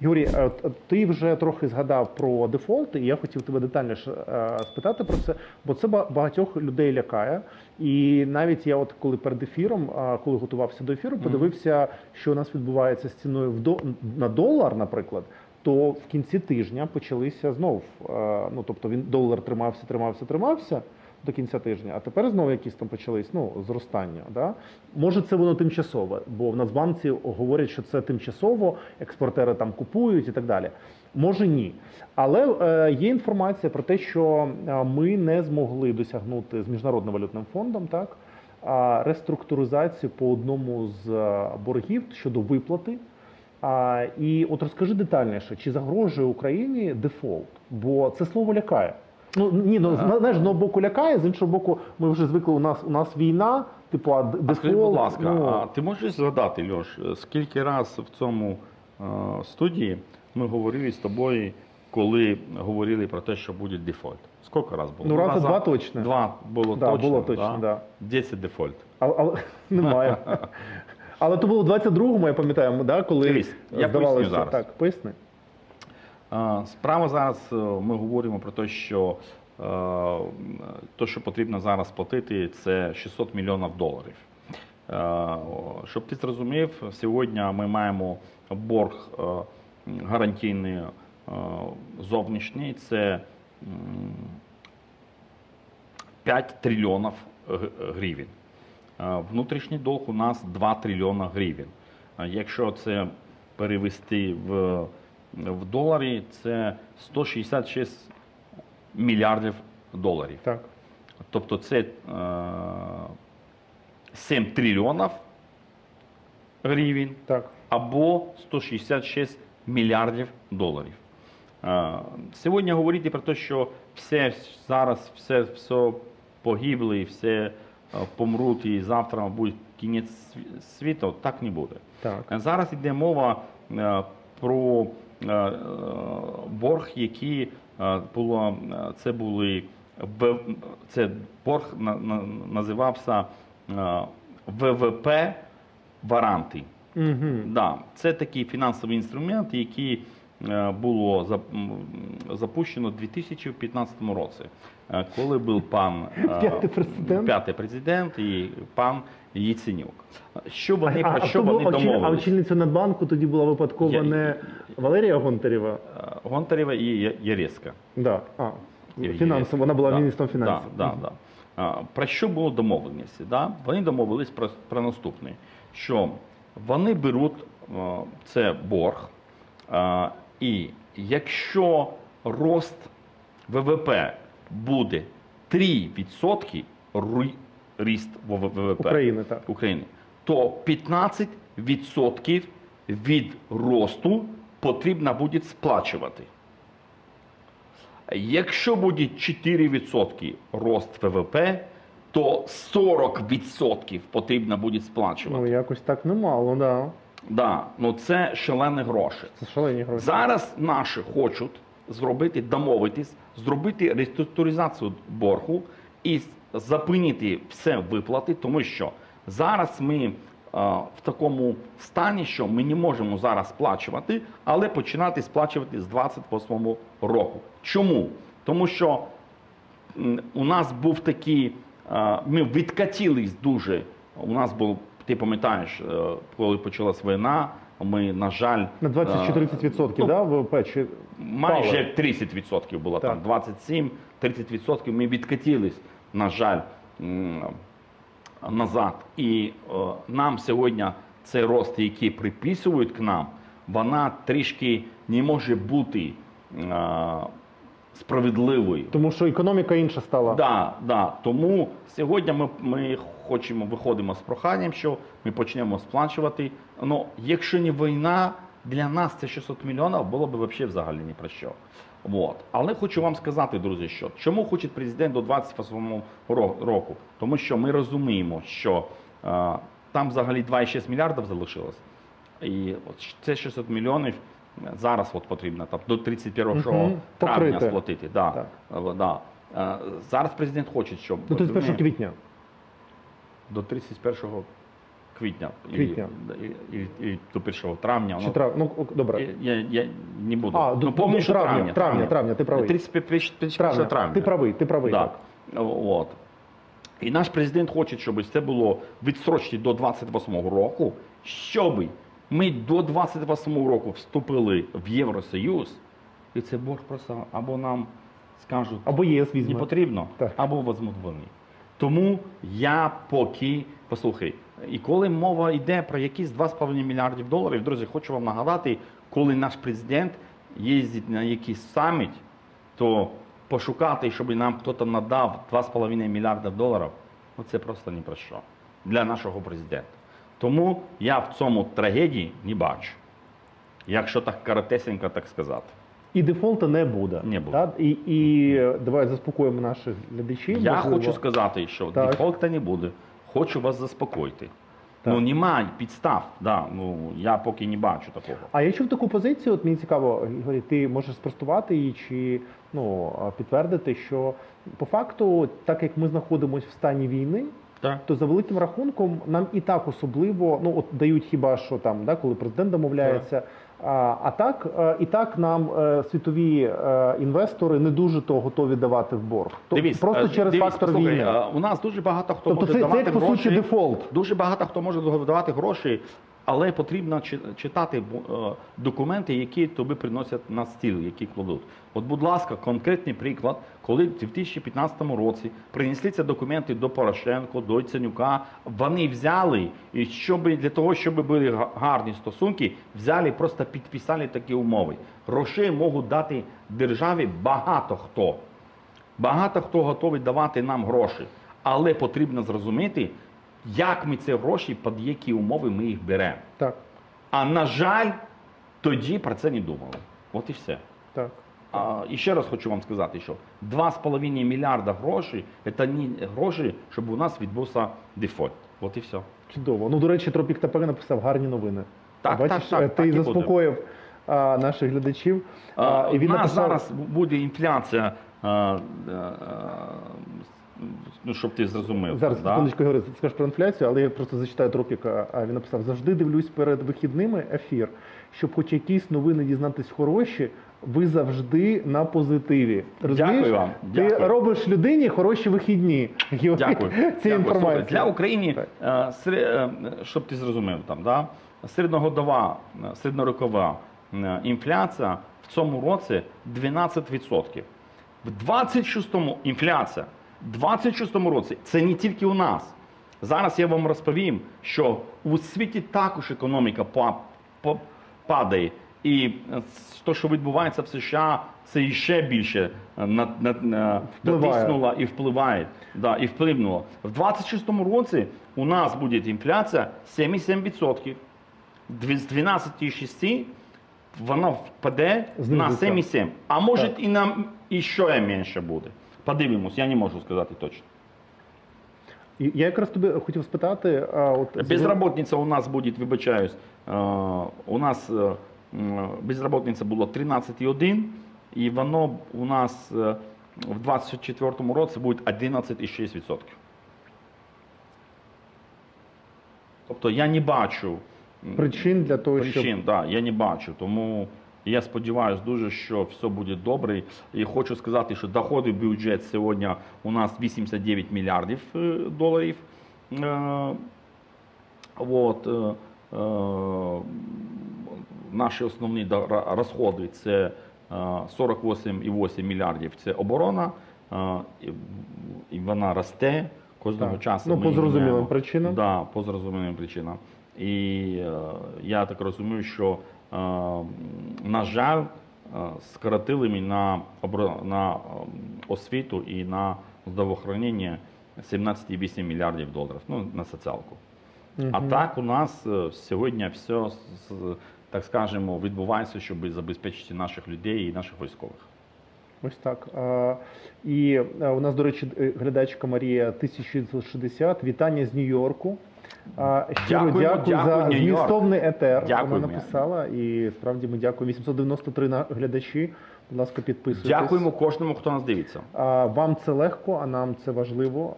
Юрій, е, ти вже трохи згадав про дефолт, і я хотів тебе детальніше е, спитати про це, бо це ба- багатьох людей лякає. І навіть я, от коли перед ефіром, е, коли готувався до ефіру, подивився, що у нас відбувається з ціною в до на долар, наприклад. То в кінці тижня почалися знов. Ну тобто він долар тримався, тримався, тримався до кінця тижня, а тепер знову якісь там почались ну, зростання. Да? Може, це воно тимчасове, бо в Нацбанці говорять, що це тимчасово, експортери там купують і так далі. Може ні. Але е, є інформація про те, що е, ми не змогли досягнути з міжнародним валютним фондом так реструктуризацію по одному з е, боргів щодо виплати. А, і от розкажи детальніше, чи загрожує Україні дефолт? Бо це слово лякає. Ну ні, ну знаєш, з одного боку лякає, з іншого боку, ми вже звикли. У нас у нас війна, типу, а А скажи, будь ласка, ну, а ти можеш згадати, Льош, скільки раз в цьому е, студії ми говорили з тобою, коли говорили про те, що буде дефолт? Скільки раз було? Ну, Раза два точно. Два було Да, точно. було точно, да. Де це дефолт? але, але немає. Але то було в 22-му, я пам'ятаю, да, коли Дивись, я здавалося, поясню зараз. так, поясни. Справа зараз е, ми говоримо про те, що те, що потрібно зараз платити, це 600 мільйонів доларів. Е, Щоб ти зрозумів, сьогодні ми маємо борг е, гарантійний зовнішній, це 5 трильйонів гривень. Внутрішній долг у нас 2 трильйона гривень. Якщо це перевести в, в доларі, це 166 мільярдів доларів. Так. Тобто це е, 7 трильйонів гривень Так. або 166 мільярдів доларів. Е, Сьогодні говорити про те, що все зараз все, все погибло все е, помруть, і завтра мабуть кінець світу, так не буде. Так. Е, Зараз йде мова е, про е, е, борг, який е, було, е, це були це борг на- на- називався е, ВВП варанти. Угу. Да, це такий фінансовий інструмент, який е, було запущено у 2015 році, е, коли був пан е, П'ятий президент. п'ятий президент і пан Яценюк. Що вони а, про а що вони очіль- а домовились? очільниця Надбанку тоді була випадково Я- не Валерія Гонтарєва? Е, Гонтарева і Я- Да. А, фінансово, вона була Да, міністром фінансів. Да, да, да. Про що було домовленості? Да? Вони домовились про, про наступне, що вони беруть е, це борг, е, і якщо рост ВВП буде 3% ріст ВВП України, так. України, то 15% від росту потрібно буде сплачувати. Якщо буде 4% рост ВВП, то 40% потрібно буде сплачувати. Ну, якось так немало, да. Да, ну це шалені гроші. Це шалені гроші. Зараз наші хочуть зробити, домовитись, зробити реструктуризацію боргу і зупинити все виплати, тому що зараз ми е, в такому стані, що ми не можемо зараз сплачувати, але починати сплачувати з 28 року. Чому? Тому що у нас був такий, е, ми відкатились дуже. У нас був, ти пам'ятаєш, е, коли почалась війна, ми, на жаль, На 20 чи е, 30% ну, да, ВВП? Чи... майже 30% було Так. там, 27-30% ми відкатились, на жаль, назад. І е, нам сьогодні цей рост, який приписують к нам, вона трішки не може бути справедливою. Тому що економіка інша стала. Да, да. Тому сьогодні ми, ми хочемо, виходимо з проханням, що ми почнемо сплачувати. Ну, якщо не війна, для нас це 600 мільйонів було б взагалі взагалі ні про що. Вот. Але хочу вам сказати, друзі, що чому хоче президент до 28 ро- року? Тому що ми розуміємо, що е, там взагалі 2,6 мільярдів залишилось. І це 600 мільйонів зараз от потрібно там, до 31 Мгм, травня покрити. сплатити. Да. Так. Е, Да. Е, Зараз президент хоче, щоб До 31 розуміє, квітня. до 31 квітня. Квітня. І, і, і, і до 1 травня. Чи ну, трав... Ну, добре. я, я не буду. А, ну, до- помню, до травня, травня, травня, травня, ти правий. 31 31 Травня. травня. Ти правий, ти правий. Да. Так. От. І наш президент хоче, щоб це було відстрочені до 28 року, щоб ми до 28 року вступили в Євросоюз, і це борг просто або нам скажуть, Або ЄС не потрібно, Так. або візьмуть вони. Тому я поки, послухай, і коли мова йде про якісь 2,5 мільярдів доларів, друзі, хочу вам нагадати, коли наш президент їздить на якийсь саміт, то пошукати, щоб нам хтось надав 2,5 мільярда доларів, ну це просто ні про що для нашого президента. Тому я в цьому трагедії не бачу. Якщо так коротесенько так сказати. І дефолту не буде. Не буде. Так? І, і давай заспокоїмо наших глядачів. Я можливо. хочу сказати, що Так. дефолта не буде. Хочу вас заспокоїти. Так. Ну немає підстав. Да, ну, я поки не бачу такого. А я чув таку позицію, от мені цікаво, Ігорі, ти можеш спростувати її чи ну, підтвердити, що по факту, так як ми знаходимося в стані війни, Так. то за великим рахунком нам і так особливо, ну от дають хіба що там, да, коли президент домовляється. А, а так, е, і так нам е, світові е, інвестори не дуже то готові давати в борг. То, просто через дивись, фактор послухай, війни. У нас дуже багато хто Тобто може це, це як, гроші. по суті дефолт. Дуже багато хто може давати гроші, але потрібно читати е, документи, які тобі приносять на стіл, які кладуть. От, будь ласка, конкретний приклад, коли в 2015 році принесли ці документи до Порошенко, до Яценюка, вони взяли і щоб для того, щоб були гарні стосунки, взяли просто підписали такі умови. Грошей можуть дати державі багато хто. Багато хто готовий давати нам гроші, але потрібно зрозуміти, як ми ці гроші, під які умови ми їх беремо. Так, А на жаль, тоді про це не думали. От і все. так. А, і ще раз хочу вам сказати, що 2,5 мільярда грошей це не гроші, щоб у нас відбувся дефолт. От і все. Чудово. Ну, до речі, Тропік ТП написав гарні новини. Так, Бачиш, так, так, е, ти так заспокоїв а, наших глядачів. А, і він у нас написав, зараз буде інфляція, а, а, ну, щоб ти зрозумів. Зараз да? секундочку Ігор, ти скажеш про інфляцію, але я просто зачитаю Тропіка. А він написав: завжди дивлюсь перед вихідними ефір, щоб хоч якісь новини дізнатись хороші. Ви завжди на позитиві. Розумієш? Дякую вам, Ти дякую. робиш людині хороші вихідні. Георгій, Дякую. Це Дякую. інформація. Слухай, Для України, е, е, щоб ти зрозумів, там, да? середньогодова, е, середньорокова е, інфляція в цьому році 12%. В 26-му інфляція, 26-му році це не тільки у нас. Зараз я вам розповім, що у світі також економіка па- па- падає. І те, що відбувається в США, це ще більше е, натиснуло і впливає. Да, і вплинуло. В 26-му році у нас буде інфляція 7,7%. Дві- З 12,6 вона впаде на Знизиться. 7,7. А може і на і ще менше буде. Подивимось, я не можу сказати точно. І Я якраз тобі хотів спитати, а от Безработниця у нас буде, вибачаюсь, е, у нас е, безработниця було 13,1, і воно у нас е, в 24 році буде 11,6%. Тобто я не бачу причин для того, щоб причин, да, я не бачу. Тому я сподіваюся дуже, що все буде добре. І хочу сказати, що доходи в бюджет сьогодні у нас 89 мільярдів е, доларів. Е, От, е, наші основні розходи це е, 48,8 мільярдів. Це оборона, і- і вона росте кожного Так. часу. Ну, ми по зрозумілим причинам. Да, по зрозумілим причинам. І я так розумію, що, на жаль, е, скоротили ми на, на е, освіту і на здравоохранення 17,8 мільярдів доларів ну, на соціалку. А так у нас е, сьогодні все, так скажемо, відбувається, щоб забезпечити наших людей і наших військових. Ось так. І у нас, до речі, е, глядачка Марія 1660. Вітання з Нью-Йорку. Щиро дякую, дякую дякую, за змістовний етер. Дякую, Вона написала. І справді ми дякуємо. 893 на- глядачі. Будь ласка, підписуйтесь. Дякуємо кожному, хто нас дивиться. Вам це легко, а нам це важливо.